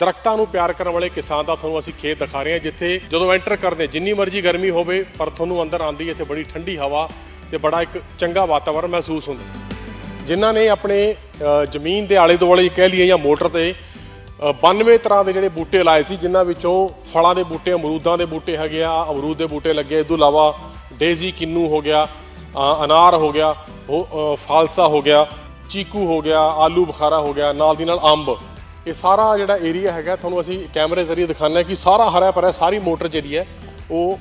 ਦਰਖਤਾਂ ਨੂੰ ਪਿਆਰ ਕਰਨ ਵਾਲੇ ਕਿਸਾਨ ਦਾ ਤੁਹਾਨੂੰ ਅਸੀਂ ਖੇਤ ਦਿਖਾ ਰਹੇ ਹਾਂ ਜਿੱਥੇ ਜਦੋਂ ਐਂਟਰ ਕਰਦੇ ਹਾਂ, ਜਿੰਨੀ ਮਰਜ਼ੀ ਗਰਮੀ ਹੋਵੇ ਪਰ ਤੁਹਾਨੂੰ ਅੰਦਰ ਆਂਦੀ ਇੱਥੇ ਬੜੀ ਠੰਡੀ ਹਵਾ ਤੇ ਬੜਾ ਇੱਕ ਚੰਗਾ ਵਾਤਾਵਰਣ ਮਹਿਸੂਸ ਹੁੰਦਾ ਜਿਨ੍ਹਾਂ ਨੇ ਆਪਣੇ ਜ਼ਮੀਨ ਦੇ ਆਲੇ ਦੁਆਲੇ ਕਹਿ ਲਈਏ ਜਾਂ ਮੋਟਰ ਤੇ ਅ, 92 ਤਰ੍ਹਾਂ ਦੇ ਜਿਹੜੇ ਬੂਟੇ ਲਾਏ ਸੀ ਜਿਨ੍ਹਾਂ ਵਿੱਚੋਂ ਫਲਾਂ ਦੇ ਬੂਟੇ ਅਮਰੂਦਾਂ ਦੇ ਬੂਟੇ ਹੈਗੇ ਆ ਅਮਰੂਦ ਦੇ ਬੂਟੇ ਲੱਗੇ ਇਸ ਤੋਂ ਇਲਾਵਾ ਡੇਜ਼ੀ ਕਿੰਨੂ ਹੋ ਗਿਆ ਅਨਾਰ ਹੋ ਗਿਆ ਉਹ, ਫਾਲਸਾ ਹੋ ਗਿਆ ਚੀਕੂ ਹੋ ਗਿਆ ਆਲੂ ਬੁਖਾਰਾ ਹੋ ਗਿਆ ਨਾਲ ਦੀ ਨਾਲ ਅੰਬ। ਇਹ ਸਾਰਾ ਜਿਹੜਾ ਏਰੀਆ ਹੈਗਾ, ਤੁਹਾਨੂੰ ਅਸੀਂ ਕੈਮਰੇ ਜ਼ਰੀਏ ਦਿਖਾਉਂਦੇ ਹਾਂ ਕਿ ਸਾਰਾ ਹਰਾ ਭਰਾ ਸਾਰੀ ਮੋਟਰ ਜਿਹੜੀ ਹੈ, ਉਹ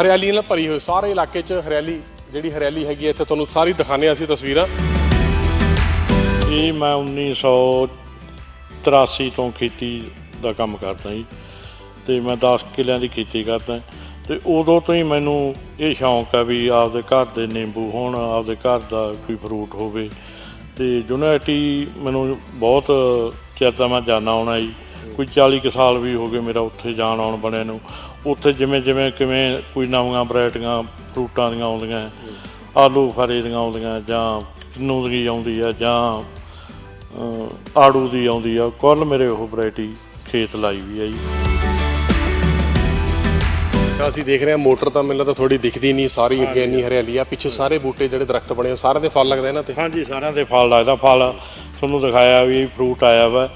ਹਰਿਆਲੀ ਨਾਲ ਭਰੀ ਹੋਈ, ਸਾਰੇ ਇਲਾਕੇ 'ਚ ਹਰਿਆਲੀ, ਜਿਹੜੀ ਹਰਿਆਲੀ ਹੈਗੀ ਹੈ, ਇੱਥੇ ਤੁਹਾਨੂੰ ਸਾਰੀ ਦਿਖਾਉਂਦੇ ਹਾਂ ਅਸੀਂ ਤਸਵੀਰਾਂ। ਇਹ ਮੈਂ 1983 ਤੋਂ ਖੇਤੀ ਦਾ ਕੰਮ ਕਰਦਾ ਜੀ, ਤੇ ਮੈਂ 10 ਕਿੱਲਿਆਂ ਦੀ ਖੇਤੀ ਕਰਦਾ। ਤੇ ਉਦੋਂ ਤੋਂ ਹੀ ਮੈਨੂੰ ਇਹ ਸ਼ੌਂਕ ਹੈ ਵੀ ਆਪਦੇ ਘਰ ਦੇ ਨਿੰਬੂ ਹੋਣ, ਆਪਦੇ ਘਰ ਦਾ ਕੋਈ ਫਰੂਟ ਹੋਵੇ। ਤੇ ਯੂਨੀਵਰਸਿਟੀ ਮੈਨੂੰ ਬਹੁਤ ਚਿਰ ਤਾਂ ਮੈਂ ਜਾਣਾ ਆਉਣਾ ਜੀ। ਕੋਈ 40 ਕੁ ਸਾਲ ਵੀ ਹੋ ਗਏ ਮੇਰਾ ਉੱਥੇ ਜਾਣ ਆਉਣ ਬਣਿਆ ਨੂੰ। ਉੱਥੇ ਜਿਵੇਂ ਜਿਵੇਂ ਕਿਵੇਂ ਕੋਈ ਨਵੀਆਂ ਵੈਰਾਈਟੀਆਂ ਫਰੂਟਾਂ ਦੀਆਂ ਆਉਂਦੀਆਂ, ਆਲੂ ਫਰੇ ਦੀਆਂ ਆਉਂਦੀਆਂ, ਜਾਂ ਕਿੰਨੂ ਦੀ ਆਉਂਦੀ ਆ, ਜਾਂ ਆੜੂ ਦੀ ਆਉਂਦੀ ਆ, ਕੁੱਲ ਮੇਰੇ ਉਹ ਵੈਰਾਈਟੀ ਖੇਤ ਲਾਈ ਵੀ ਆ ਜੀ। ਅੱਛਾ ਅਸੀਂ ਦੇਖ ਰਹੇ ਹਾਂ ਮੋਟਰ ਤਾਂ ਮੈਨੂੰ ਤਾਂ ਥੋੜੀ ਦਿਖਦੀ ਨਹੀਂ ਸਾਰੀ ਅੱਗੇ ਇੰਨੀ ਹਰਿਆਲੀ ਆ ਪਿੱਛੇ ਸਾਰੇ ਬੂਟੇ ਜਿਹੜੇ ਦਰਖਤ ਬਣੇ ਹੋ ਸਾਰਿਆਂ ਦੇ ਫਲ ਲੱਗਦੇ ਇਹਨਾਂ ਤੇ ਹਾਂਜੀ ਸਾਰਿਆਂ ਦੇ ਫਲ ਲੱਗਦਾ ਫਲ ਤੁਹਾਨੂੰ ਦਿਖਾਇਆ ਵੀ ਫਰੂਟ ਆਇਆ ਵਾ।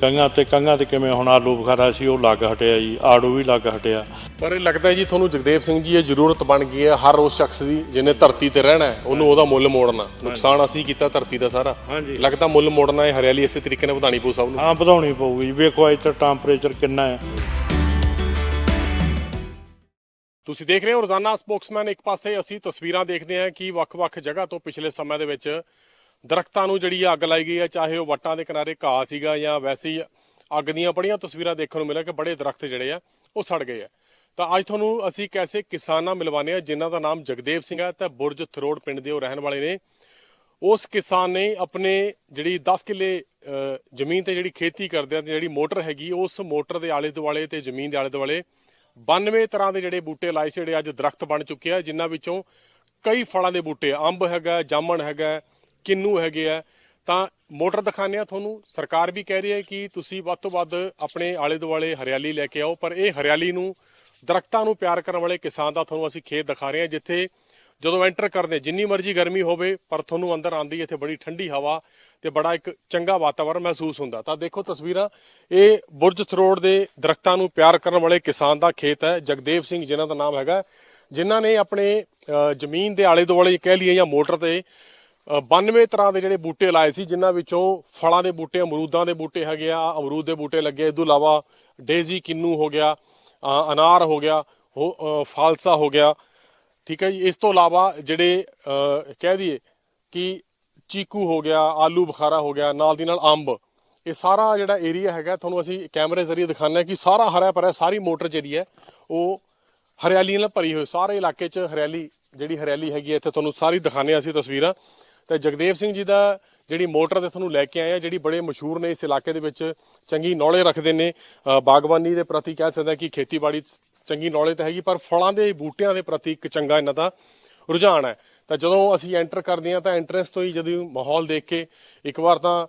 ਕੰਗਾ ਤੇ ਕੰਗਾ ਤੇ ਕਿਵੇਂ ਹੁਣ ਆਲੂ ਬੁਖਾਰਾ ਸੀ ਉਹ ਲੱਗ ਹਟਿਆ ਜੀ ਆੜੂ ਵੀ ਲੱਗ ਹਟਿਆ। ਪਰ ਇਹ ਲੱਗਦਾ ਹੈ ਜੀ ਤੁਹਾਨੂੰ ਜਗਦੇਵ ਸਿੰਘ ਜੀ ਇਹ ਜ਼ਰੂਰਤ ਬਣ ਗਈ ਹੈ ਹਰ ਉਸ ਸ਼ਖਸ ਦੀ ਜਿਹਨੇ ਧਰਤੀ ਤੇ ਰਹਿਣਾ ਹੈ ਉਹਨੂੰ ਉਹਦਾ ਮੁੱਲ ਮੋੜਨਾ। ਨੁਕਸਾਨ ਅਸੀਂ ਕੀਤਾ ਧਰਤੀ ਦਾ ਸਾਰਾ। ਹਾਂਜੀ। ਲੱਗਦਾ ਮੁੱਲ ਮੋੜਨਾ ਹੈ ਹਰਿਆਲੀ ਇਸੇ ਤਰੀਕੇ ਨਾਲ ਵਧਾਣੀ ਪਊ ਸਭ ਨੂੰ। ਹਾਂ ਵਧਾਉਣੀ ਪਊਗੀ। ਜੀ ਵੇਖੋ ਇੱਥੇ ਟੈਂਪਰੇਚਰ ਕਿੰਨਾ ਹੈ। ਤੁਸੀਂ ਦੇਖ ਰਹੇ ਹੋ ਰੋਜ਼ਾਨਾ ਸਪੋਕਸਮੈਨ ਇੱਕ ਪਾਸੇ ਅਸੀਂ ਤਸਵੀਰਾਂ ਦੇਖਦੇ ਹਾਂ ਕਿ ਵੱਖ-ਵੱਖ ਜਗ੍ਹਾ ਤੋਂ ਪਿਛਲੇ ਸਮੇਂ ਦੇ ਵਿੱਚ ਦਰਖਤਾਂ ਨੂੰ ਜਿਹੜੀ ਅੱਗ ਲਾਈ ਗਈ ਹੈ, ਚਾਹੇ ਉਹ ਵੱਟਾਂ ਦੇ ਕਿਨਾਰੇ ਘਾਹ ਸੀਗਾ ਜਾਂ ਵੈਸੇ ਹੀ ਅੱਗ ਦੀਆਂ ਬੜੀਆਂ ਤਸਵੀਰਾਂ ਦੇਖਣ ਨੂੰ ਮਿਲਿਆ ਕਿ ਬੜੇ ਦਰਖਤ ਜਿਹੜੇ ਆ ਉਹ ਸੜ ਗਏ ਆ। ਤਾਂ ਅੱਜ ਤੁਹਾਨੂੰ ਅਸੀਂ ਕੈਸੇ ਕਿਸਾਨਾਂ ਮਿਲਵਾਨੇ ਆ ਜਿਨ੍ਹਾਂ ਦਾ ਨਾਮ ਜਗਦੇਵ ਸਿੰਘ ਹੈ ਤੇ ਬੁਰਜ ਥਰੋੜ ਪਿੰਡ ਦੇ ਉਹ ਰਹਿਣ ਵਾਲੇ ਨੇ। ਉਸ ਕਿਸਾਨ ਨੇ ਆਪਣੇ ਜਿਹੜੀ 10 ਕਿੱਲੇ ਜ਼ਮੀਨ ਤੇ ਜਿਹੜੀ ਖੇਤੀ ਕਰਦੇ ਆ ਤੇ ਜਿਹੜੀ ਮੋਟਰ ਹੈਗੀ, ਉਸ ਮੋਟਰ ਦੇ ਆਲੇ ਦੁਆਲੇ ਤੇ ਜ਼ਮੀਨ ਦੇ ਆਲੇ ਦੁਆਲੇ 92 ਤਰ੍ਹਾਂ ਦੇ ਜਿਹੜੇ ਬੂਟੇ ਲਾਏ ਸੀ, ਜਿਹੜੇ ਅੱਜ ਦਰਖਤ ਬਣ ਚੁੱਕੇ ਆ, ਜਿਨ੍ਹਾਂ ਵਿੱਚੋਂ ਕਈ ਫਲਾਂ ਦੇ ਬੂਟੇ, ਅੰਬ ਹੈਗਾ, ਜਾਮਣ ਹੈਗਾ, ਕਿੰਨੂ ਹੈਗੇ ਆ। ਤਾਂ ਮੋਟਰ ਦਿਖਾਉਂਦੇ ਆ ਤੁਹਾਨੂੰ ਸਰਕਾਰ ਵੀ ਕਹਿ ਰਹੀ ਹੈ ਕਿ ਤੁਸੀਂ ਵੱਧ ਤੋਂ ਵੱਧ ਆਪਣੇ ਆਲੇ ਦੁਆਲੇ ਹਰਿਆਲੀ ਲੈ ਕੇ ਆਓ, ਪਰ ਇਹ ਹਰਿਆਲੀ ਨੂੰ, ਦਰਖਤਾਂ ਨੂੰ ਪਿਆਰ ਕਰਨ ਵਾਲੇ ਕਿਸਾਨ ਦਾ ਤੁਹਾਨੂੰ ਅਸੀਂ ਖੇਤ ਦਿਖਾ ਰਹੇ ਹਾਂ, ਜਿੱਥੇ ਜਦੋਂ ਐਂਟਰ ਕਰਦੇ ਜਿੰਨੀ ਮਰਜ਼ੀ ਗਰਮੀ ਹੋਵੇ ਪਰ ਤੁਹਾਨੂੰ ਅੰਦਰ ਆਂਦੀ ਇੱਥੇ ਬੜੀ ਠੰਡੀ ਹਵਾ ਤੇ ਬੜਾ ਇੱਕ ਚੰਗਾ ਵਾਤਾਵਰਣ ਮਹਿਸੂਸ ਹੁੰਦਾ। ਤਾਂ ਦੇਖੋ ਤਸਵੀਰਾਂ ਇਹ ਬੁਰਜ ਥਰੋੜ ਦੇ ਦਰਖਤਾਂ ਨੂੰ ਪਿਆਰ ਕਰਨ ਵਾਲੇ ਕਿਸਾਨ ਦਾ ਖੇਤ ਹੈ ਜਗਦੇਵ ਸਿੰਘ ਜਿਨ੍ਹਾਂ ਦਾ ਨਾਮ ਹੈਗਾ ਜਿਨ੍ਹਾਂ ਨੇ ਆਪਣੇ ਜ਼ਮੀਨ ਦੇ ਆਲੇ ਦੁਆਲੇ ਕਹਿ ਲਈਏ ਜਾਂ ਮੋਟਰ ਤੇ ਅ, 92 ਤਰ੍ਹਾਂ ਦੇ ਜਿਹੜੇ ਬੂਟੇ ਲਾਏ ਸੀ ਜਿਨ੍ਹਾਂ ਵਿੱਚੋਂ ਫਲਾਂ ਦੇ ਬੂਟੇ ਅਮਰੂਦਾਂ ਦੇ ਬੂਟੇ ਹੈਗੇ ਆ ਅਮਰੂਦ ਦੇ ਬੂਟੇ ਲੱਗੇ ਇਸ ਤੋਂ ਇਲਾਵਾ ਡੇਜ਼ੀ ਕਿੰਨੂ ਹੋ ਗਿਆ ਅਨਾਰ ਹੋ ਗਿਆ ਉਹ ਫਾਲਸਾ ਹੋ ਗਿਆ ਠੀਕ ਹੈ ਜੀ, ਇਸ ਤੋਂ ਇਲਾਵਾ ਜਿਹੜੇ ਕਹਿ ਦਈਏ ਕਿ ਚੀਕੂ ਹੋ ਗਿਆ, ਆਲੂ ਬੁਖਾਰਾ ਹੋ ਗਿਆ, ਨਾਲ ਦੀ ਨਾਲ ਅੰਬ, ਇਹ ਸਾਰਾ ਜਿਹੜਾ ਏਰੀਆ ਹੈਗਾ, ਤੁਹਾਨੂੰ ਅਸੀਂ ਕੈਮਰੇ ਜ਼ਰੀਏ ਦਿਖਾਉਂਦੇ ਹਾਂ ਕਿ ਸਾਰਾ ਹਰਾ ਭਰਾ ਸਾਰੀ ਮੋਟਰ ਜਿਹੜੀ ਹੈ, ਉਹ ਹਰਿਆਲੀ ਨਾਲ ਭਰੀ ਹੋਈ, ਸਾਰੇ ਇਲਾਕੇ 'ਚ ਹਰਿਆਲੀ, ਜਿਹੜੀ ਹਰਿਆਲੀ ਹੈਗੀ ਹੈ, ਇੱਥੇ ਤੁਹਾਨੂੰ ਸਾਰੀ ਦਿਖਾਉਂਦੇ ਹਾਂ ਅਸੀਂ ਤਸਵੀਰਾਂ। ਤੇ ਜਗਦੇਵ ਸਿੰਘ ਜੀ ਦਾ ਜਿਹੜੀ ਮੋਟਰ ਤੇ ਤੁਹਾਨੂੰ ਲੈ ਕੇ ਆਏ ਆ ਜਿਹੜੀ ਬੜੇ ਮਸ਼ਹੂਰ ਨੇ ਇਸ ਇਲਾਕੇ ਦੇ ਵਿੱਚ, ਚੰਗੀ ਨੌਲੇਜ ਰੱਖਦੇ ਨੇ। ਬਾਗਬਾਨੀ ਦੇ ਪ੍ਰਤੀ ਕਹਿ ਸਕਦੇ ਹਾਂ ਕਿ ਖੇਤੀਬਾੜੀ ਚੰਗੀ ਨੌਲੇਜ ਤਾਂ ਹੈਗੀ, ਪਰ ਫਲਾਂ ਦੇ ਬੂਟਿਆਂ ਦੇ ਪ੍ਰਤੀ ਇੱਕ ਚੰਗਾ ਇਹਨਾਂ ਦਾ ਰੁਝਾਨ ਹੈ। ਤਾਂ ਜਦੋਂ ਅਸੀਂ ਐਂਟਰ ਕਰਦੇ ਹਾਂ ਤਾਂ ਐਂਟਰੈਂਸ ਤੋਂ ਹੀ ਜਦੋਂ ਮਾਹੌਲ ਦੇਖ ਕੇ ਇੱਕ ਵਾਰ ਤਾਂ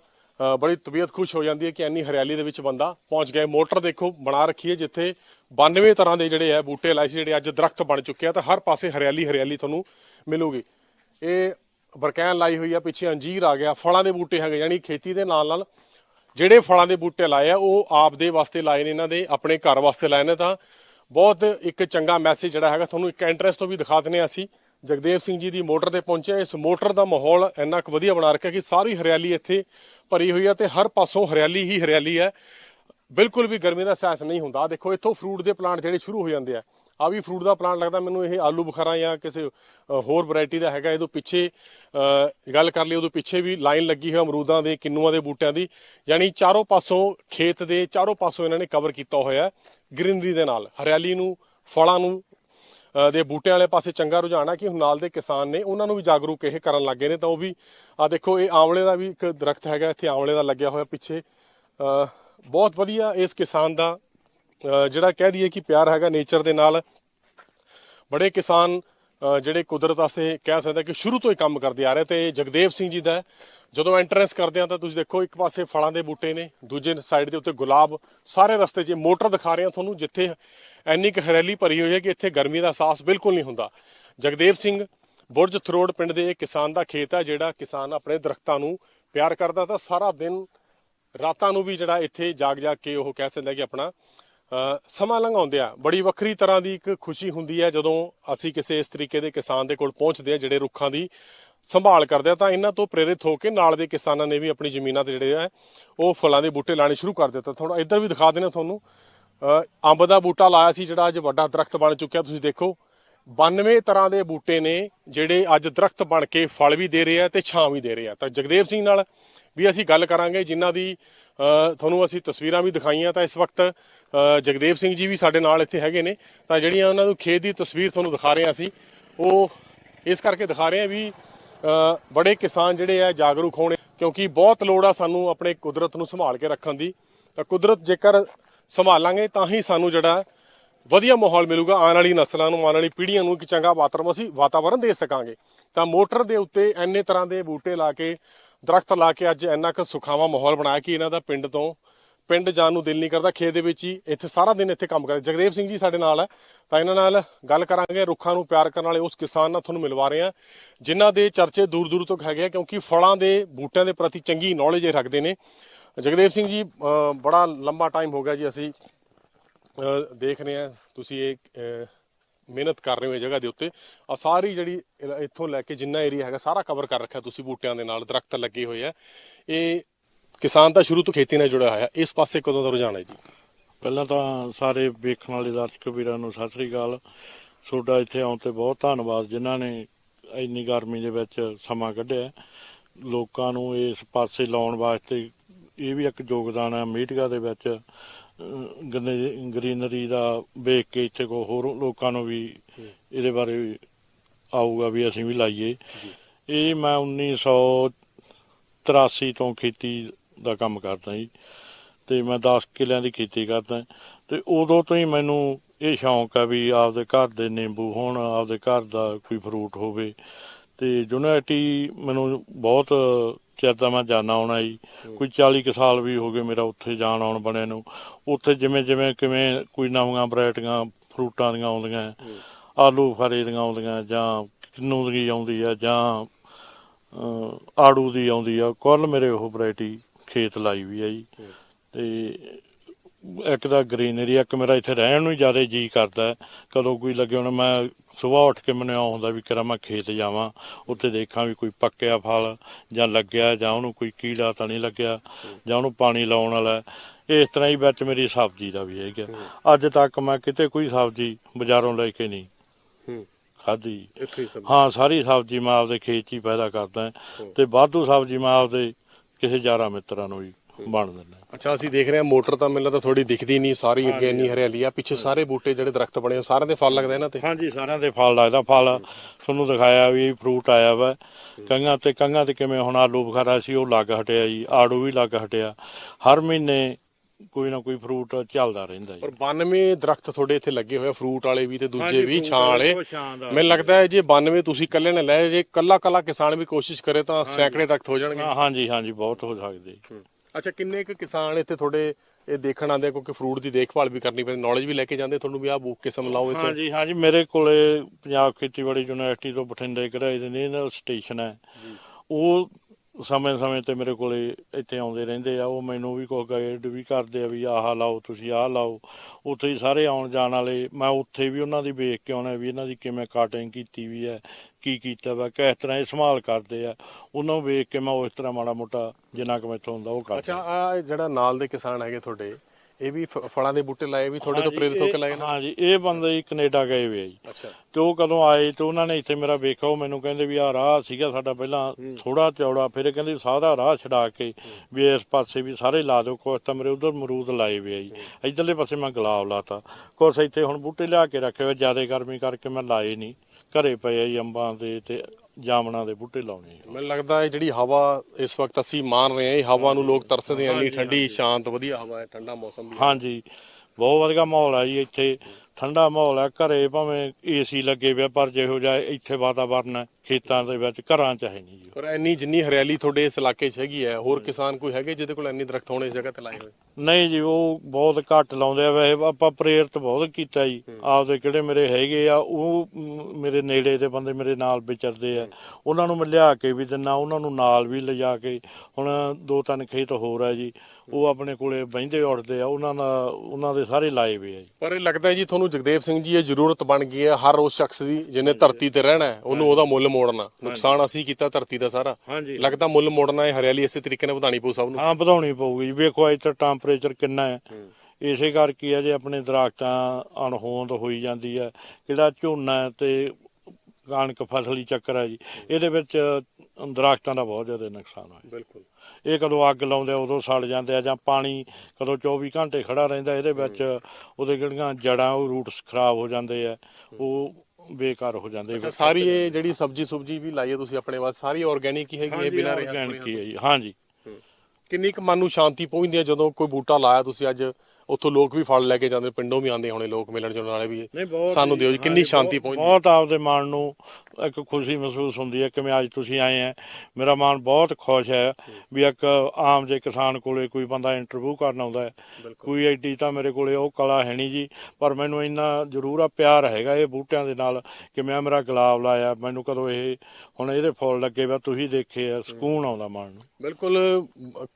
ਬੜੀ ਤਬੀਅਤ ਖੁਸ਼ ਹੋ ਜਾਂਦੀ ਹੈ ਕਿ ਇੰਨੀ ਹਰਿਆਲੀ ਦੇ ਵਿੱਚ ਬੰਦਾ ਪਹੁੰਚ ਗਿਆ ਮੋਟਰ ਦੇਖੋ, ਬਣਾ ਰੱਖੀ ਹੈ ਜਿੱਥੇ 92 ਤਰ੍ਹਾਂ ਦੇ ਜਿਹੜੇ ਹੈ ਬੂਟੇ ਲਾਏ ਸੀ, ਜਿਹੜੇ ਅੱਜ ਦਰਖਤ ਬਣ ਚੁੱਕੇ ਆ, ਤਾਂ ਹਰ ਪਾਸੇ ਹਰਿਆਲੀ ਹਰਿਆਲੀ ਤੁਹਾਨੂੰ ਮਿਲੂਗੀ। ਇਹ ਬਰਕੈਨ ਲਾਈ ਹੋਈ ਆ, ਪਿੱਛੇ ਅੰਜੀਰ ਆ ਗਿਆ। ਫਲਾਂ ਦੇ ਬੂਟੇ ਹੈਗੇ, ਯਾਨੀ ਖੇਤੀ ਦੇ ਨਾਲ ਨਾਲ ਜਿਹੜੇ ਫਲਾਂ ਦੇ ਬੂਟੇ ਲਾਏ ਆ, ਉਹ ਆਪ ਦੇ ਵਾਸਤੇ ਲਾਏ ਨੇ, ਇਹਨਾਂ ਦੇ ਆਪਣੇ ਘਰ ਵਾਸਤੇ ਲਾਏ ਨੇ, ਤਾਂ ਬਹੁਤ ਇੱਕ ਚੰਗਾ ਮੈਸੇਜ ਜਿਹੜਾ ਹੈਗਾ, ਤੁਹਾਨੂੰ ਇੱਕ ਐਂਟਰੈਂਸ ਤੋਂ ਵੀ ਦਿਖਾ ਦਿੰਦੇ ਹਾਂ ਅਸੀਂ। ਜਗਦੇਵ ਸਿੰਘ ਜੀ ਦੀ ਮੋਟਰ ਤੇ ਪਹੁੰਚੇ ਇਸ ਮੋਟਰ ਦਾ ਮਾਹੌਲ ਇੰਨਾ ਕੁ ਵਧੀਆ ਬਣਾ ਰੱਖਿਆ ਕਿ ਸਾਰੀ ਹਰਿਆਲੀ ਇੱਥੇ ਭਰੀ ਹੋਈ ਹੈ ਤੇ ਹਰ ਪਾਸੋਂ ਹਰਿਆਲੀ ਹੀ ਹਰਿਆਲੀ ਹੈ। ਬਿਲਕੁਲ ਵੀ ਗਰਮੀ ਦਾ ਅਹਿਸਾਸ ਨਹੀਂ ਹੁੰਦਾ। ਆਹ ਦੇਖੋ, ਇੱਥੋਂ ਫਰੂਟ ਦੇ ਪਲਾਂਟ ਜਿਹੜੇ ਸ਼ੁਰੂ ਹੋ ਜਾਂਦੇ ਆ। ਆ ਵੀ ਫਰੂਟ ਦਾ ਪਲਾਂਟ ਲੱਗਦਾ। ਮੈਨੂੰ ਇਹ ਆਲੂ ਬੁਖਾਰਾ ਜਾਂ ਕਿਸੇ ਹੋਰ ਵੈਰਾਈਟੀ ਦਾ ਹੈਗਾ। ਇਹਦੋਂ ਪਿੱਛੇ ਗੱਲ ਕਰ ਲਈ ਉਦੋਂ ਪਿੱਛੇ ਵੀ ਲਾਈਨ ਲੱਗੀ ਹੋਈ ਅਮਰੂਦਾਂ ਦੇ, ਕਿੰਨੂਆਂ ਦੇ ਬੂਟਿਆਂ ਦੀ। ਯਾਨੀ ਚਾਰੋਂ ਪਾਸੋਂ ਖੇਤ ਦੇ, ਚਾਰੋਂ ਪਾਸੋਂ ਇਹਨਾਂ ਨੇ ਕਵਰ ਕੀਤਾ ਹੋਇਆ। ਗ੍ਰੀਨਰੀ ਦੇ ਨਾਲ, ਹਰਿਆਲੀ ਨੂੰ, ਫਲਾਂ ਨੂੰ ਦੇ ਬੂਟਿਆਂ ਵਾਲੇ ਪਾਸੇ ਚੰਗਾ ਰੁਝਾਨ ਆ ਕਿ ਹੁਣ ਨਾਲ ਦੇ ਕਿਸਾਨ ਨੇ ਉਹਨਾਂ ਨੂੰ ਵੀ ਜਾਗਰੂਕ ਇਹ ਕਰਨ ਲੱਗੇ ਨੇ ਤਾਂ ਉਹ ਵੀ ਆ ਦੇਖੋ, ਇਹ ਆਂਵਲੇ ਦਾ ਵੀ ਇੱਕ ਦਰਖਤ ਹੈਗਾ, ਇੱਥੇ ਆਂਵਲੇ ਦਾ ਲੱਗਿਆ ਹੋਇਆ ਪਿੱਛੇ। ਬਹੁਤ ਵਧੀਆ ਇਸ ਕਿਸਾਨ ਦਾ ਜਿਹੜਾ ਕਹਿ ਦਈਏ ਕਿ ਪਿਆਰ ਹੈਗਾ ਨੇਚਰ ਦੇ ਨਾਲ। ਬੜੇ ਕਿਸਾਨ ਜਿਹੜੇ ਕੁਦਰਤ ਵਾਸਤੇ ਕਹਿ ਸਕਦਾ ਕਿ ਸ਼ੁਰੂ ਤੋਂ ਹੀ ਕੰਮ ਕਰਦੇ ਆ ਰਹੇ ਤੇ ਜਗਦੇਵ ਸਿੰਘ ਜੀ ਦਾ ਜਦੋਂ ਐਂਟਰੈਂਸ ਕਰਦੇ ਆ ਤਾਂ ਤੁਸੀਂ ਦੇਖੋ, ਇੱਕ ਪਾਸੇ ਫਲਾਂ ਦੇ ਬੂਟੇ ਨੇ, ਦੂਜੇ ਸਾਈਡ ਦੇ ਉੱਤੇ ਗੁਲਾਬ, ਸਾਰੇ ਰਸਤੇ 'ਚ ਮੋਟਰ ਦਿਖਾ ਰਹੇ ਆ ਤੁਹਾਨੂੰ, ਜਿੱਥੇ ਇੰਨੀ ਕੁ ਹਰਿਆਲੀ ਭਰੀ ਹੋਈ ਹੈ ਕਿ ਇੱਥੇ ਗਰਮੀ ਦਾ ਅਹਿਸਾਸ ਬਿਲਕੁਲ ਨਹੀਂ ਹੁੰਦਾ। ਜਗਦੇਵ ਸਿੰਘ ਬੁਰਜ ਥਰੋੜ ਪਿੰਡ ਦੇ ਕਿਸਾਨ ਦਾ ਖੇਤ ਹੈ, ਜਿਹੜਾ ਕਿਸਾਨ ਆਪਣੇ ਦਰਖਤਾਂ ਨੂੰ ਪਿਆਰ ਕਰਦਾ ਤਾਂ ਸਾਰਾ ਦਿਨ ਰਾਤਾਂ ਨੂੰ ਵੀ ਜਿਹੜਾ ਇੱਥੇ ਜਾਗ ਜਾਗ ਕੇ ਉਹ ਕਹਿ ਸਕਦਾ ਕਿ ਆਪਣਾ ਸਮਾਂ ਲੰਘਾਉਂਦੇ ਆ। ਬੜੀ ਵੱਖਰੀ ਤਰ੍ਹਾਂ ਦੀ ਇੱਕ ਖੁਸ਼ੀ ਹੁੰਦੀ ਹੈ ਜਦੋਂ ਅਸੀਂ ਕਿਸੇ ਇਸ ਤਰੀਕੇ ਦੇ ਕਿਸਾਨ ਦੇ ਕੋਲ ਪਹੁੰਚਦੇ ਆ, ਜਿਹੜੇ ਰੁੱਖਾਂ ਦੀ ਸੰਭਾਲ ਕਰਦੇ ਆ, ਤਾਂ ਇਹਨਾਂ ਤੋਂ ਪ੍ਰੇਰਿਤ ਹੋ ਕੇ ਨਾਲ ਦੇ ਕਿਸਾਨਾਂ ਨੇ ਵੀ ਆਪਣੀ ਜ਼ਮੀਨਾਂ ਤੇ ਜਿਹੜੇ ਆ, ਉਹ ਫੁੱਲਾਂ ਦੇ ਬੂਟੇ ਲਾਣੇ ਸ਼ੁਰੂ ਕਰ ਦਿੱਤਾ। ਥੋੜਾ ਇੱਧਰ ਵੀ ਦਿਖਾ ਦੇਣਾ ਤੁਹਾਨੂੰ। ਅੰਬ ਦਾ ਬੂਟਾ ਲਾਇਆ ਸੀ, ਜਿਹੜਾ ਅੱਜ ਵੱਡਾ ਦਰਖਤ ਬਣ ਚੁੱਕਿਆ। ਤੁਸੀਂ ਦੇਖੋ 92 ਤਰ੍ਹਾਂ ਦੇ ਬੂਟੇ ਨੇ, ਜਿਹੜੇ ਅੱਜ ਦਰਖਤ ਬਣ ਕੇ ਫਲ ਵੀ ਦੇ ਰਹੇ ਆ ਤੇ ਛਾਂ ਵੀ ਦੇ ਰਹੇ ਆ। ਤਾਂ ਜਗਦੇਵ ਸਿੰਘ ਨਾਲ ਵੀ ਅਸੀਂ ਗੱਲ ਕਰਾਂਗੇ, ਜਿਨ੍ਹਾਂ ਦੀ ਤੁਹਾਨੂੰ ਅਸੀਂ ਤਸਵੀਰਾਂ ਵੀ ਦਿਖਾਈਆਂ ਤਾਂ ਇਸ ਵਕਤ ਜਗਦੇਵ ਸਿੰਘ ਜੀ ਵੀ ਸਾਡੇ ਨਾਲ ਇੱਥੇ ਹੈਗੇ ਨੇ। ਤਾਂ ਜਿਹੜੀਆਂ ਉਹਨਾਂ ਨੂੰ ਖੇਤ ਦੀ ਤਸਵੀਰ ਤੁਹਾਨੂੰ ਦਿਖਾ ਰਹੇ ਹਾਂ ਅਸੀਂ, ਉਹ ਇਸ ਕਰਕੇ ਦਿਖਾ ਰਹੇ ਹਾਂ ਵੀ ਬੜੇ ਕਿਸਾਨ ਜਿਹੜੇ ਆ ਜਾਗਰੂਕ ਹੋਣ, ਕਿਉਂਕਿ ਬਹੁਤ ਲੋੜ ਆ ਸਾਨੂੰ ਆਪਣੇ ਕੁਦਰਤ ਨੂੰ ਸੰਭਾਲ ਕੇ ਰੱਖਣ ਦੀ। ਤਾਂ ਕੁਦਰਤ ਜੇਕਰ ਸੰਭਾਲਾਂਗੇ ਤਾਂ ਹੀ ਸਾਨੂੰ ਜਿਹੜਾ ਵਧੀਆ ਮਾਹੌਲ ਮਿਲੂਗਾ, ਆਉਣ ਵਾਲੀ ਨਸਲਾਂ ਨੂੰ, ਆਉਣ ਵਾਲੀ ਪੀੜ੍ਹੀਆਂ ਨੂੰ ਇੱਕ ਚੰਗਾ ਵਾਤਾਵਰਨ ਅਸੀਂ ਵਾਤਾਵਰਨ ਦੇ ਸਕਾਂਗੇ। ਤਾਂ ਮੋਟਰ ਦੇ ਉੱਤੇ ਐਨੇ ਤਰ੍ਹਾਂ ਦੇ ਬੂਟੇ ਲਾ ਕੇ ਦਰਖਤ ਲਾ ਕੇ ਅੱਜ ਇੰਨਾ ਕੁ ਸੁਖਾਵਾਂ ਮਾਹੌਲ ਬਣਾਇਆ ਕਿ ਇਹਨਾਂ ਦਾ ਪਿੰਡ ਤੋਂ ਪਿੰਡ ਜਾਣ ਨੂੰ ਦਿਲ ਨਹੀਂ ਕਰਦਾ, ਖੇਤ ਦੇ ਵਿੱਚ ਹੀ ਇੱਥੇ ਸਾਰਾ ਦਿਨ ਇੱਥੇ ਕੰਮ ਕਰਦੇ ਜਗਦੇਵ ਸਿੰਘ ਜੀ ਸਾਡੇ ਨਾਲ ਹੈ ਤਾਂ ਇਹਨਾਂ ਨਾਲ ਗੱਲ ਕਰਾਂਗੇ, ਰੁੱਖਾਂ ਨੂੰ ਪਿਆਰ ਕਰਨ ਵਾਲੇ ਉਸ ਕਿਸਾਨ ਨਾਲ ਤੁਹਾਨੂੰ ਮਿਲਵਾ ਰਹੇ ਹਾਂ, ਜਿਨ੍ਹਾਂ ਦੇ ਚਰਚੇ ਦੂਰ ਦੂਰ ਤੱਕ ਹੈਗੇ ਆ, ਕਿਉਂਕਿ ਫਲਾਂ ਦੇ ਬੂਟਿਆਂ ਦੇ ਪ੍ਰਤੀ ਚੰਗੀ ਨੌਲੇਜ ਰੱਖਦੇ ਨੇ। ਜਗਦੇਵ ਸਿੰਘ ਜੀ ਬੜਾ ਲੰਬਾ ਟਾਈਮ ਹੋ ਗਿਆ ਜੀ, ਅਸੀਂ ਦੇਖ ਰਹੇ ਹਾਂ, ਤੁਸੀਂ ਇਹ ਮਿਹਨਤ ਕਰ ਰਹੇ ਹੋ ਇਹ ਜਗ੍ਹਾ ਦੇ ਉੱਤੇ ਆ ਸਾਰੀ ਜਿਹੜੀ ਇਲਾ- ਇੱਥੋਂ ਲੈ ਕੇ ਜਿੰਨਾ ਏਰੀਆ ਹੈਗਾ ਸਾਰਾ ਕਵਰ ਕਰ ਰੱਖਿਆ ਤੁਸੀਂ ਬੂਟਿਆਂ ਦੇ ਨਾਲ, ਦਰਖਤ ਲੱਗੇ ਹੋਏ ਆ। ਇਹ ਕਿਸਾਨ ਤਾਂ ਸ਼ੁਰੂ ਤੋਂ ਖੇਤੀ ਨਾਲ ਜੁੜਿਆ ਹੋਇਆ, ਇਸ ਪਾਸੇ ਕਦੋਂ ਦਾ ਰੁਝਾਨ ਹੈ ਜੀ? ਪਹਿਲਾਂ ਤਾਂ ਸਾਰੇ ਵੇਖਣ ਵਾਲੇ ਦਰਸ਼ਕ ਵੀਰਾਂ ਨੂੰ ਸਤਿ ਸ੍ਰੀ ਅਕਾਲ। ਤੁਹਾਡਾ ਇੱਥੇ ਆਉਣ ਤੇ ਬਹੁਤ ਧੰਨਵਾਦ, ਜਿਨ੍ਹਾਂ ਨੇ ਇੰਨੀ ਗਰਮੀ ਦੇ ਵਿੱਚ ਸਮਾਂ ਕੱਢਿਆ। ਲੋਕਾਂ ਨੂੰ ਇਸ ਪਾਸੇ ਲਾਉਣ ਵਾਸਤੇ ਇਹ ਵੀ ਇੱਕ ਯੋਗਦਾਨ ਹੈ ਮੀਡੀਆ ਦੇ ਵਿੱਚ ਗਰੀਨਰੀ ਦਾ ਵੇਖ ਕੇ ਇੱਥੇ ਕੋ ਹੋਰ ਲੋਕਾਂ ਨੂੰ ਵੀ ਇਹਦੇ ਬਾਰੇ ਆਊਗਾ ਵੀ ਅਸੀਂ ਵੀ ਲਾਈਏ। ਇਹ ਮੈਂ 1983 ਤੋਂ ਖੇਤੀ ਦਾ ਕੰਮ ਕਰਦਾ ਜੀ। ਤੇ ਮੈਂ 10 ਕਿੱਲਿਆਂ ਦੀ ਖੇਤੀ ਕਰਦਾ। ਤੇ ਉਦੋਂ ਤੋਂ ਹੀ ਮੈਨੂੰ ਇਹ ਸ਼ੌਂਕ ਆ ਵੀ ਆਪਦੇ ਘਰ ਦੇ ਨਿੰਬੂ ਹੋਣ ਆਪਦੇ ਘਰ ਦਾ ਕੋਈ ਫਰੂਟ ਹੋਵੇ। ਤੇ ਯੂਨਿਵਰਸਿਟੀ ਮੈਨੂੰ ਬਹੁਤ ਚਿਰ ਤਾਂ ਮੈਂ ਜਾਣਾ ਆਉਣਾ ਜੀ। ਕੋਈ 40 ਕੁ ਸਾਲ ਵੀ ਹੋ ਗਏ ਮੇਰਾ ਉੱਥੇ ਜਾਣ ਆਉਣ ਬਣਿਆ ਨੂੰ। ਉੱਥੇ ਜਿਵੇਂ ਜਿਵੇਂ ਕਿਵੇਂ ਕੋਈ ਨਵੀਆਂ ਵੈਰਾਈਟੀਆਂ ਫਰੂਟਾਂ ਦੀਆਂ ਆਉਂਦੀਆਂ, ਆਲੂ ਫਰੇ ਦੀਆਂ ਆਉਂਦੀਆਂ, ਜਾਂ ਕਿੰਨੂ ਦੀ ਆਉਂਦੀ ਆ, ਜਾਂ ਆੜੂ ਦੀ ਆਉਂਦੀ ਆ, ਕੁੱਲ ਮੇਰੇ ਉਹ ਵੈਰਾਈਟੀ ਖੇਤ ਲਾਈ ਵੀ ਆ ਜੀ। ਤੇ ਇੱਕ ਤਾਂ ਗ੍ਰੀਨਰੀ ਇੱਕ ਮੇਰਾ ਇੱਥੇ ਰਹਿਣ ਨੂੰ ਜ਼ਿਆਦਾ ਜੀ ਕਰਦਾ। ਕਦੋਂ ਕੋਈ ਲੱਗੇ ਹੁਣ ਮੈਂ ਸਵੇਰ ਉੱਠ ਕੇ ਮੈਨੂੰ ਆਉਂ ਹੁੰਦਾ ਵੀ ਕਰਾਂ ਮੈਂ ਖੇਤ ਜਾਵਾਂ ਉੱਥੇ ਦੇਖਾਂ ਵੀ ਕੋਈ ਪੱਕਿਆ ਫਲ ਜਾਂ ਲੱਗਿਆ ਜਾਂ ਉਹਨੂੰ ਕੋਈ ਕੀੜਾ ਤਾਂ ਨਹੀਂ ਲੱਗਿਆ ਜਾਂ ਉਹਨੂੰ ਪਾਣੀ ਲਾਉਣ ਵਾਲਾ। ਇਸ ਤਰ੍ਹਾਂ ਹੀ ਵਿੱਚ ਮੇਰੀ ਸਬਜ਼ੀ ਦਾ ਵੀ ਹੈਗਾ। ਅੱਜ ਤੱਕ ਮੈਂ ਕਿਤੇ ਕੋਈ ਸਬਜ਼ੀ ਬਾਜ਼ਾਰੋਂ ਲੈ ਕੇ ਨਹੀਂ ਇੱਥੇ ਹੀ ਸਾਰੀ ਸਬਜ਼ੀ ਮੈਂ ਆਪਦੇ ਖੇਤ 'ਚ ਹੀ ਪੈਦਾ ਕਰਦਾ ਤੇ ਵਾਧੂ ਸਬਜ਼ੀ ਮੈਂ ਆਪਦੇ ਕਿਸੇ ਯਾਰਾਂ ਮਿੱਤਰਾਂ ਨੂੰ ਹੀ ਬਣ ਦਿੰਦਾ। ਅੱਛਾ ਅਸੀਂ ਦੇਖ ਰਹੇ ਹਾਂ ਮੋਟਰ ਤਾਂ ਮੈਨੂੰ ਤਾਂ ਥੋੜੀ ਦਿਖਦੀ ਨਹੀਂ ਸਾਰੀ ਅੱਗੇ ਇੰਨੀ ਹਰਿਆਲੀ ਆ। ਪਿੱਛੇ ਸਾਰੇ ਬੂਟੇ ਜਿਹੜੇ ਦਰਖਤ ਬਣੇ ਹੋ ਸਾਰਿਆਂ ਦੇ ਫਲ ਲੱਗਦੇ ਇਹਨਾਂ ਤੇ? ਹਾਂਜੀ ਸਾਰਿਆਂ ਦੇ ਫਲ ਲੱਗਦਾ। ਫਲ ਤੁਹਾਨੂੰ ਦਿਖਾਇਆ ਵੀ ਫਰੂਟ ਆਇਆ ਵਾ। ਕੰਗਾ ਤੇ ਕੰਗਾ ਤੇ ਕਿਵੇਂ ਹੁਣ ਆਲੂ ਬੁਖਾਰਾ ਸੀ ਉਹ ਲੱਗ ਹਟਿਆ ਜੀ ਆੜੂ ਵੀ ਲੱਗ ਹਟਿਆ। ਹਰ ਮਹੀਨੇ ਕੋਈ ਨਾ ਕੋਈ ਫਰੂਟ ਚੱਲਦਾ ਰਹਿੰਦਾ ਜੀ। ਪਰ 92 ਦਰਖਤ ਤੁਹਾਡੇ ਇੱਥੇ ਲੱਗੇ ਹੋਏ ਆ ਫਰੂਟ ਵਾਲੇ ਵੀ ਤੇ ਦੂਜੇ ਵੀ ਛਾਂ ਵਾਲੇ। ਮੈਨੂੰ ਲੱਗਦਾ ਹੈ ਜੇ 92 ਤੁਸੀਂ ਇਕੱਲੇ ਨੇ ਲਏ ਜੇ ਕੱਲਾ ਕੱਲਾ ਕਿਸਾਨ ਵੀ ਕੋਸ਼ਿਸ਼ ਕਰੇ ਤਾਂ ਸੈਂਕੜੇ ਦਰਖਤ ਹੋ ਜਾਣਗੇ। ਹਾਂਜੀ ਹਾਂਜੀ ਬਹੁਤ ਹੋ ਸਕਦੇ। ਅੱਛਾ ਕਿੰਨੇ ਕੁ ਕਿਸਾਨ ਇੱਥੇ ਤੁਹਾਡੇ ਇਹ ਦੇਖਣ ਆਉਂਦੇ ਆ? ਕਿਉਂਕਿ ਫਰੂਟ ਦੀ ਦੇਖਭਾਲ ਵੀ ਕਰਨੀ ਪੈਂਦੀ ਨੌਲੇਜ ਵੀ ਲੈ ਕੇ ਜਾਂਦੇ ਤੁਹਾਨੂੰ ਵੀ ਆਹ ਬੂਕ ਕਿਸਮ ਲਾਓ ਇੱਥੇ। ਹਾਂਜੀ ਹਾਂਜੀ ਮੇਰੇ ਕੋਲੇ ਪੰਜਾਬ ਖੇਤੀਬਾੜੀ ਯੂਨੀਵਰਸਿਟੀ ਤੋਂ ਬਠਿੰਡੇ ਕਰਾਏ ਦੇ ਨੈਸ਼ਨਲ ਸਟੇਸ਼ਨ ਹੈ। ਉਹ ਸਮੇਂ-ਸਮੇਂ ਤੇ ਮੇਰੇ ਕੋਲੇ ਇੱਥੇ ਆਉਂਦੇ ਰਹਿੰਦੇ ਆ। ਉਹ ਮੈਨੂੰ ਵੀ ਕੋਈ ਗਾਈਡ ਵੀ ਕਰਦੇ ਆ ਵੀ ਆਹ ਲਾਓ, ਤੁਸੀਂ ਆਹ ਲਾਓ। ਉੱਥੇ ਹੀ ਸਾਰੇ ਆਉਣ ਜਾਣ ਵਾਲੇ, ਮੈਂ ਉੱਥੇ ਵੀ ਉਹਨਾਂ ਦੀ ਵੇਖ ਕੇ ਆਉਣਾ ਵੀ ਇਹਨਾਂ ਦੀ ਕਿਵੇਂ ਕਾਟਿੰਗ ਕੀਤੀ ਵੀ ਹੈ, ਕੀ ਕੀਤਾ ਵਾ, ਕਿਸ ਤਰ੍ਹਾਂ ਇਹ ਸੰਭਾਲ ਕਰਦੇ ਆ। ਉਹਨਾਂ ਨੂੰ ਵੇਖ ਕੇ ਮੈਂ ਉਸ ਤਰ੍ਹਾਂ ਮਾੜਾ ਮੋਟਾ ਜਿੰਨਾ ਕੁ ਮੈਥੋਂ ਹੁੰਦਾ ਉਹ ਕਰਦਾ। ਅੱਛਾ ਆ ਜਿਹੜਾ ਨਾਲ ਦੇ ਕਿਸਾਨ ਹੈਗੇ ਤੁਹਾਡੇ ਇਹ ਵੀ ਫ- ਫਲਾਂ ਦੇ ਬੂਟੇ ਲਾਏ ਵੀ ਤੁਹਾਡੇ ਤੋਂ ਹਾਂਜੀ, ਪ੍ਰੇਰਿਤ ਹੋ ਕੇ ਇਹ- ਲਾਏ ਨੇ? ਹਾਂਜੀ ਇਹ ਬੰਦੇ ਜੀ ਕੈਨੇਡਾ ਗਏ ਹੋਏ ਆ ਜੀ। ਅੱਛਾ। ਤੇ ਉਹ ਕਦੋਂ ਆਏ ਤੇ ਉਹਨਾਂ ਨੇ ਇੱਥੇ ਮੇਰਾ ਵੇਖਿਆ ਉਹ ਮੈਨੂੰ ਕਹਿੰਦੇ ਵੀ ਆ ਰਾਹ ਸੀਗਾ ਸਾਡਾ ਪਹਿਲਾਂ ਥੋੜਾ ਚੌੜਾ ਫਿਰ ਇਹ ਕਹਿੰਦੇ ਸਾਰਾ ਰਾਹ ਛਡਾ ਕੇ ਵੀ ਇਸ ਪਾਸੇ ਵੀ ਸਾਰੇ ਲਾ ਦਿਓ ਕੁਛ ਤਾਂ ਮੇਰੇ ਉਧਰ ਮਰੂਦ ਲਾਏ ਹੋਏ ਆ ਜੀ। ਇਧਰਲੇ ਪਾਸੇ ਮੈਂ ਗੁਲਾਬ ਲਾਤਾ। ਕੁਛ ਇੱਥੇ ਹੁਣ ਬੂਟੇ ਲਿਆ ਕੇ ਰੱਖੇ ਹੋਏ ਜ਼ਿਆਦਾ ਗਰਮੀ ਕਰਕੇ ਮੈਂ ਲਾਏ ਨਹੀਂ। ਘਰੇ ਪਏ ਆ ਜੀ ਅੰਬਾਂ ਦੇ ਤੇ ਜਾਮਣਾਂ ਦੇ ਬੂਟੇ ਲਾਉਣੇ ਆ। ਮੈਨੂੰ ਲੱਗਦਾ ਹੈ ਜਿਹੜੀ ਹਵਾ ਇਸ ਵਕਤ ਅਸੀਂ ਮਾਣ ਰਹੇ ਹਾਂ ਇਹ ਹਵਾ ਨੂੰ ਲੋਕ ਤਰਸਦੇ ਆ ਇੰਨੀ ਠੰਡੀ ਸ਼ਾਂਤ ਵਧੀਆ ਹਵਾ ਹੈ ਠੰਡਾ ਮੌਸਮ ਵੀ ਹੈ। ਹਾਂਜੀ ਬਹੁਤ ਵਧੀਆ ਮਾਹੌਲ ਆ ਜੀ ਇੱਥੇ ਠੰਡਾ ਮਾਹੌਲ ਆ ਘਰੇ ਭਾਵੇਂ ਏਸੀ ਲੱਗੇ ਪਿਆ ਪਰ ਜਿਹੋ ਜਿਹਾ ਇੱਥੇ ਵਾਤਾਵਰਨ ਹੈ ਖੇਤਾਂ ਦੇ ਵਿੱਚ ਘਰਾਂ 'ਚ ਹੈ ਨਹੀਂ ਜੀ ਪਰ ਇੰਨੀ ਜਿੰਨੀ ਹਰਿਆਲੀ ਤੁਹਾਡੇ ਇਸ ਇਲਾਕੇ 'ਚ ਹੈਗੀ ਹੈ ਹੋਰ ਕਿਸਾਨ ਕੋਈ ਹੈਗੇ ਜਿਹਦੇ ਕੋਲ ਇੰਨੀ ਦਰਖਤ ਹੋਣੇ ਇਸ ਜਗ੍ਹਾ ਤੇ ਲਾਏ ਹੋਏ? ਨਹੀਂ ਜੀ ਉਹ ਬਹੁਤ ਘੱਟ ਲਾਉਂਦੇ ਆ। ਵੈਸੇ ਆਪਾਂ ਪ੍ਰੇਰਿਤ ਬਹੁਤ ਕੀਤਾ ਜੀ। ਆਪਦੇ ਕਿਹੜੇ ਮੇਰੇ ਹੈਗੇ ਆ ਉਹ ਮੇਰੇ ਨੇੜੇ ਦੇ ਬੰਦੇ ਮੇਰੇ ਨਾਲ ਵਿਚਰਦੇ ਆ। ਉਹਨਾਂ ਨੂੰ ਮੈਂ ਲਿਆ ਕੇ ਵੀ ਦਿੰਨਾ ਉਹਨਾਂ ਨੂੰ ਨਾਲ ਵੀ ਲਿਜਾ ਕੇ। ਹੁਣ ਦੋ ਤਿੰਨ ਖੇਤ ਹੋਰ ਆ ਜੀ ਉਹ ਆਪਣੇ ਕੋਲੇ ਬਹਿੰਦੇ ਉੱਠਦੇ ਆ ਉਹਨਾਂ ਦਾ ਉਹਨਾਂ ਦੇ ਸਾਰੇ ਲਾਏ ਵੇ ਆ ਜੀ। ਪਰ ਇਹ ਲੱਗਦਾ ਜੀ ਤੁਹਾਨੂੰ ਜਗਦੇਵ ਸਿੰਘ ਜੀ ਇਹ ਜ਼ਰੂਰਤ ਬਣ ਗਈ ਹੈ ਹਰ ਉਸ ਸ਼ਖਸ ਦੀ ਜਿਹਨੇ ਧਰਤੀ ਤੇ ਰਹਿਣਾ ਹੈ ਉਹਨੂੰ ਉਹਦਾ ਮੁੱਲ ਮੋੜਨਾ। ਨੁਕਸਾਨ ਅਸੀਂ ਕੀਤਾ ਧਰਤੀ ਦਾ ਸਾਰਾ। ਹਾਂਜੀ। ਲੱਗਦਾ ਮੁੱਲ ਮੋੜਨਾ ਹੈ ਹਰਿਆਲੀ ਇਸੇ ਤਰੀਕੇ ਨਾਲ ਵਧਾਣੀ ਪਊ ਸਭ ਨੂੰ। ਹਾਂ ਵਧਾਉਣੀ ਪਊਗੀ ਜੀ। ਵੇਖੋ ਇੱਥੇ ਟੈਂਪਰੇਚਰ ਕਿੰਨਾ ਹੈ। ਇਸੇ ਕਰਕੇ ਆ ਜੇ ਆਪਣੇ ਦਰਖਤਾਂ ਅਣਹੋਂਦ ਹੋਈ ਜਾਂਦੀ ਹੈ ਕਿਹੜਾ ਝੋਨਾ ਤੇ ਕਣਕ ਫਸਲੀ ਚੱਕਰ ਹੈ ਜੀ ਇਹਦੇ ਵਿੱਚ ਦਰਖਤਾਂ ਦਾ ਬਹੁਤ ਜ਼ਿਆਦਾ ਨੁਕਸਾਨ ਹੋਇਆ। ਬਿਲਕੁਲ। ਇਹ ਕਦੋਂ ਅੱਗ ਲਾਉਂਦੇ ਉਦੋਂ ਸੜ ਜਾਂਦੇ ਆ ਜਾਂ ਪਾਣੀ ਕਦੋਂ 24 ਘੰਟੇ ਖੜਾ ਰਹਿੰਦਾ ਇਹਦੇ ਵਿੱਚ ਉਹਦੇ ਜਿਹੜੀਆਂ ਜੜਾਂ ਉਹ ਰੂਟਸ ਖਰਾਬ ਹੋ ਜਾਂਦੇ ਆ। ਉਹ ਬੇਕਾਰ ਹੋ ਜਾਂਦੇ ਅੱਛਾ ਸਾਰੀ ਇਹ ਜਿਹੜੀ ਸਬਜੀ ਸੁਬਜੀ ਵੀ ਲਾਈ ਹੈ ਤੁਸੀਂ ਆਪਣੇ ਵਾਸਤੇ ਸਾਰੀ ਆਰਗੇਨਿਕ ਹੀ ਹੈਗੀ ਹੈ ਬਿਨਾਂ organic ਹੀ ਹੈ ਜੀ ਹਾਂਜੀ। ਕਿੰਨੀ ਕੁ ਮਨ ਨੂੰ ਸ਼ਾਂਤੀ ਪਹੁੰਚਦੀ ਹੈ ਜਦੋਂ ਕੋਈ ਬੂਟਾ ਲਾਇਆ ਤੁਸੀਂ ਅੱਜ ਉੱਥੋਂ ਲੋਕ ਵੀ ਫਲ ਲੈ ਕੇ ਜਾਂਦੇ ਪਿੰਡੋਂ ਵੀ ਆਉਂਦੇ ਹੋਣੇ ਲੋਕ ਮਿਲਣ ਜੁਲਣ ਵਾਲੇ ਵੀ। ਸਾਨੂੰ ਦਿਓ ਜੀ ਕਿੰਨੀ ਸ਼ਾਂਤੀ ਪਹੁੰਚਦੀ ਬਹੁਤ ਆਪਦੇ ਮਨ ਨੂੰ ਇੱਕ ਖੁਸ਼ੀ ਮਹਿਸੂਸ ਹੁੰਦੀ ਹੈ ਕਿ ਮੈਂ ਅੱਜ ਤੁਸੀਂ ਆਏ ਆ। ਮੇਰਾ ਮਨ ਬਹੁਤ ਖੁਸ਼ ਹੈ ਵੀ ਇੱਕ ਆਮ ਜੇ ਕਿਸਾਨ ਕੋਲੇ ਕੋਈ ਬੰਦਾ ਇੰਟਰਵਿਊ ਕਰਨ ਆਉਂਦਾ ਹੈ। ਕੋਈ ਐਡੀ ਤਾਂ ਮੇਰੇ ਕੋਲੇ ਉਹ ਕਲਾ ਹੈ ਨਹੀਂ ਜੀ ਪਰ ਮੈਨੂੰ ਇੰਨਾ ਜ਼ਰੂਰ ਆ ਪਿਆਰ ਹੈਗਾ ਇਹ ਬੂਟਿਆਂ ਦੇ ਨਾਲ ਕਿ ਮੈਂ ਮੇਰਾ ਗੁਲਾਬ ਲਾਇਆ ਮੈਨੂੰ ਕਦੋਂ ਇਹ ਹੁਣ ਇਹਦੇ ਫੁੱਲ ਲੱਗੇ ਵਾ ਤੁਸੀਂ ਦੇਖੇ ਆ ਸਕੂਨ ਆਉਂਦਾ ਮਨ ਨੂੰ। ਬਿਲਕੁਲ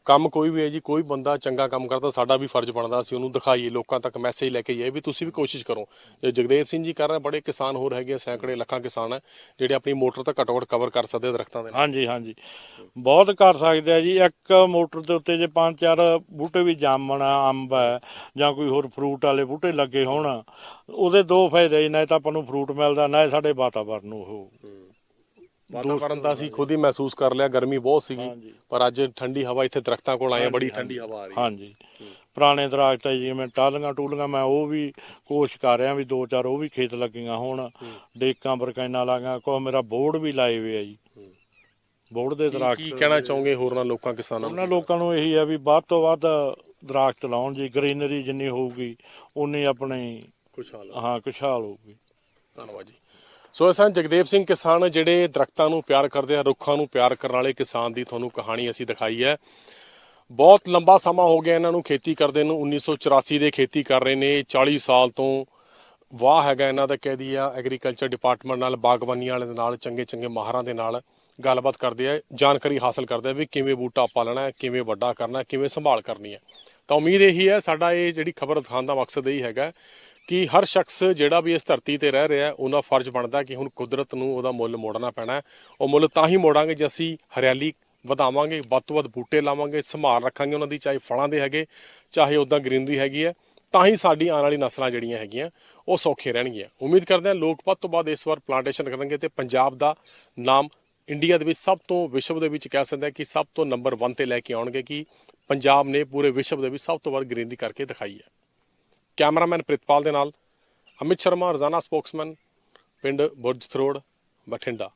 ਕੰਮ ਕੋਈ ਵੀ ਹੈ ਜੀ ਕੋਈ ਬੰਦਾ ਚੰਗਾ ਕੰਮ ਕਰਦਾ ਸਾਡਾ ਵੀ ਫਰਜ਼ ਬਣਦਾ ਅਸੀਂ ਉਹਨੂੰ ਦਿਖਾਈਏ ਲੋਕਾਂ ਤੱਕ ਮੈਸੇਜ ਲੈ ਕੇ ਜਾਈਏ ਵੀ ਤੁਸੀਂ ਵੀ ਕੋਸ਼ਿਸ਼ ਕਰੋ। ਜੇ ਜਗਦੇਵ ਸਿੰਘ ਜੀ ਕਰ ਰਹੇ ਬੜੇ ਕਿਸਾਨ ਹੋਰ ਹੈਗੇ ਸੈਂਕੜੇ ਲੱਖਾਂ ਕਿਸਾਨ ਹੈ ਜਿਹੜੇ ਆਪਣੀ ਮੋਟਰ ਤਾਂ ਘੱਟੋ ਘੱਟ ਕਵਰ ਕਰ ਸਕਦੇ ਆ ਦਰਖਤਾਂ ਦੇ ਨਾਲ। ਹਾਂਜੀ ਹਾਂਜੀ। ਬਹੁਤ ਕਰ ਸਕਦੇ ਆ ਜੀ। ਇੱਕ ਮੋਟਰ ਦੇ ਉੱਤੇ ਜੇ ਪੰਜ ਚਾਰ ਬੂਟੇ ਵੀ ਜਾਮਣ ਆ, ਅੰਬ ਹੈ ਜਾਂ ਕੋਈ ਹੋਰ ਫਰੂਟ ਵਾਲੇ ਬੂਟੇ ਲੱਗੇ ਹੋਣ ਉਹਦੇ ਦੋ ਫਾਇਦੇ ਜੀ। ਨਾ ਤਾਂ ਆਪਾਂ ਨੂੰ ਫਰੂਟ ਮਿਲਦਾ ਨਾ ਹੀ ਸਾਡੇ ਵਾਤਾਵਰਨ ਨੂੰ ਉਹ। ਵਾਤਾਵਰਨ ਦਾ ਅਸੀਂ ਖੁਦ ਹੀ ਮਹਿਸੂਸ ਕਰ ਲਿਆ। ਗਰਮੀ ਬਹੁਤ ਸੀਗੀ। ਹਾਂਜੀ। ਪਰ ਅੱਜ ਠੰਡੀ ਹਵਾ ਇੱਥੇ ਦਰਖਤਾਂ ਕੋਲ ਆਏ ਆ ਬੜੀ ਠੰਡੀ ਹਵਾ ਆ ਰਹੀ ਹੈ। ਹਾਂਜੀ। ਪੁਰਾਣੇ ਦਰਖਤ ਆ ਜਿਵੇਂ ਟਾਲੀਆਂ ਟੂਲੀਆਂ ਮੈਂ ਉਹ ਵੀ ਕੋਸ਼ਿਸ਼ ਕਰ ਰਿਹਾ ਵੀ ਦੋ ਚਾਰ ਉਹ ਵੀ ਖੇਤ ਲੱਗੀਆਂ ਹੋਣ ਡੇਕਾਂ ਬਰਕੈਨਾ ਲਾਗਾ ਕੋ ਮੇਰਾ ਬੋਰਡ ਵੀ ਲਾਏ ਹੋਏ ਆ ਜੀ। ਬੋਰਡ ਦੇ ਕੀ ਦਰਖਤ ਕਹਿਣਾ ਚਾਹੋਗੇ ਹੋਰਨਾਂ ਲੋਕਾਂ ਕਿਸਾਨਾਂ ਨੂੰ? ਉਹਨਾਂ ਲੋਕਾਂ ਨੂੰ ਇਹੀ ਆ ਵੀ ਵੱਧ ਤੋਂ ਵੱਧ ਦਰਖਤ ਲਾਉਣ ਜੀ ਗ੍ਰੀਨਰੀ ਜਿੰਨੀ ਹੋਊਗੀ ਉਨੀ ਆਪਣੀ ਖੁਸ਼ਹਾਲ ਹਾਂ ਖੁਸ਼ਹਾਲ ਹੋਊਗੀ। ਧੰਨਵਾਦ ਜੀ। ਸੋ ਅਸਾਂ ਜਗਦੇਵ ਸਿੰਘ ਕਿਸਾਨ ਜਿਹੜੇ ਦਰਖਤਾਂ ਨੂੰ ਪਿਆਰ ਕਰਦੇ ਆ ਰੁੱਖਾਂ ਨੂੰ ਪਿਆਰ ਕਰਨ ਵਾਲੇ ਕਿਸਾਨ ਦੀ ਤੁਹਾਨੂੰ ਕਹਾਣੀ ਅਸੀਂ ਦਿਖਾਈ ਹੈ। ਬਹੁਤ ਲੰਬਾ ਸਮਾਂ ਹੋ ਗਿਆ ਇਹਨਾਂ ਨੂੰ ਖੇਤੀ ਕਰਦੇ ਨੂੰ। 1984 ਦੇ ਖੇਤੀ ਕਰ ਰਹੇ ਨੇ। 40 ਸਾਲ ਤੋਂ ਵਾਹ ਹੈਗਾ ਇਹਨਾਂ ਦਾ ਕਹਿ ਦਈਏ। ਐਗਰੀਕਲਚਰ ਡਿਪਾਰਟਮੈਂਟ ਨਾਲ ਬਾਗਬਾਨੀ ਵਾਲੇ ਦੇ ਨਾਲ ਚੰਗੇ ਚੰਗੇ ਮਾਹਰਾਂ ਦੇ ਨਾਲ ਗੱਲਬਾਤ ਕਰਦੇ ਆ। ਜਾਣਕਾਰੀ ਹਾਸਲ ਕਰਦੇ ਆ ਵੀ ਕਿਵੇਂ ਬੂਟਾ ਪਾਲਣਾ ਹੈ, ਕਿਵੇਂ ਵੱਡਾ ਕਰਨਾ ਹੈ, ਕਿਵੇਂ ਸੰਭਾਲ ਕਰਨੀ ਹੈ। ਤਾਂ ਉਮੀਦ ਇਹੀ ਹੈ, ਸਾਡਾ ਇਹ ਜਿਹੜੀ ਖਬਰ ਦਿਖਾਉਣ ਦਾ ਮਕਸਦ ਇਹੀ ਹੈਗਾ ਕਿ ਹਰ ਸ਼ਖਸ ਜਿਹੜਾ ਵੀ ਇਸ ਧਰਤੀ ਤੇ ਰਹਿ ਰਿਹਾ ਉਹਨਾਂ ਫਰਜ਼ ਬਣਦਾ ਕਿ ਹੁਣ ਕੁਦਰਤ ਨੂੰ ਉਹਦਾ ਮੁੱਲ ਮੋੜਨਾ ਪੈਣਾ ਉਹ ਮੁੱਲ ਤਾਂ ਹੀ ਮੋੜਾਂਗੇ ਜੇ ਅਸੀਂ ਹਰਿਆਲੀ ਵਧਾਵਾਂਗੇ, ਵੱਧ ਤੋਂ ਵੱਧ ਬੂਟੇ ਲਾਵਾਂਗੇ, ਸੰਭਾਲ ਰੱਖਾਂਗੇ ਉਹਨਾਂ ਦੀ, ਚਾਹੇ ਫਲਾਂ ਦੇ ਹੈਗੇ, ਚਾਹੇ ਉਦਾਂ ਗ੍ਰੀਨਰੀ ਹੈਗੀ ਹੈ, ਤਾਂ ਹੀ ਸਾਡੀ ਆਉਣ ਵਾਲੀ ਨਸਲਾਂ ਜਿਹੜੀਆਂ ਹੈਗੀਆਂ, ਉਹ ਸੌਖੇ ਰਹਿਣਗੀਆਂ। ਉਮੀਦ ਕਰਦੇ ਹਾਂ ਲੋਕ ਵੱਧ ਤੋਂ ਵੱਧ ਇਸ ਵਾਰ ਪਲਾਂਟੇਸ਼ਨ ਕਰਨਗੇ ਤੇ ਪੰਜਾਬ ਦਾ ਨਾਮ ਇੰਡੀਆ ਦੇ ਵਿੱਚ ਸਭ ਤੋਂ ਵਿਸ਼ਵ ਦੇ ਵਿੱਚ ਕਹਿ ਸਕਦੇ ਹਾਂ ਕਿ ਸਭ ਤੋਂ ਨੰਬਰ 1 ਤੇ ਲੈ ਕੇ ਆਉਣਗੇ ਕਿ ਪੰਜਾਬ ਨੇ ਪੂਰੇ ਵਿਸ਼ਵ ਦੇ ਵਿੱਚ ਸਭ ਤੋਂ ਵੱਧ ਗ੍ਰੀਨਰੀ ਕਰਕੇ ਦਿਖਾਈ ਹੈ। ਕੈਮਰਾਮੈਨ ਪ੍ਰਿਤਪਾਲ ਦੇ ਨਾਲ, ਅਮਿਤ ਸ਼ਰਮਾ, ਰਜ਼ਾਨਾ ਸਪੋਕਸਮੈਨ ਪਿੰਡ ਬੁਰਜ ਥਰੋੜ, ਬਠਿੰਡਾ।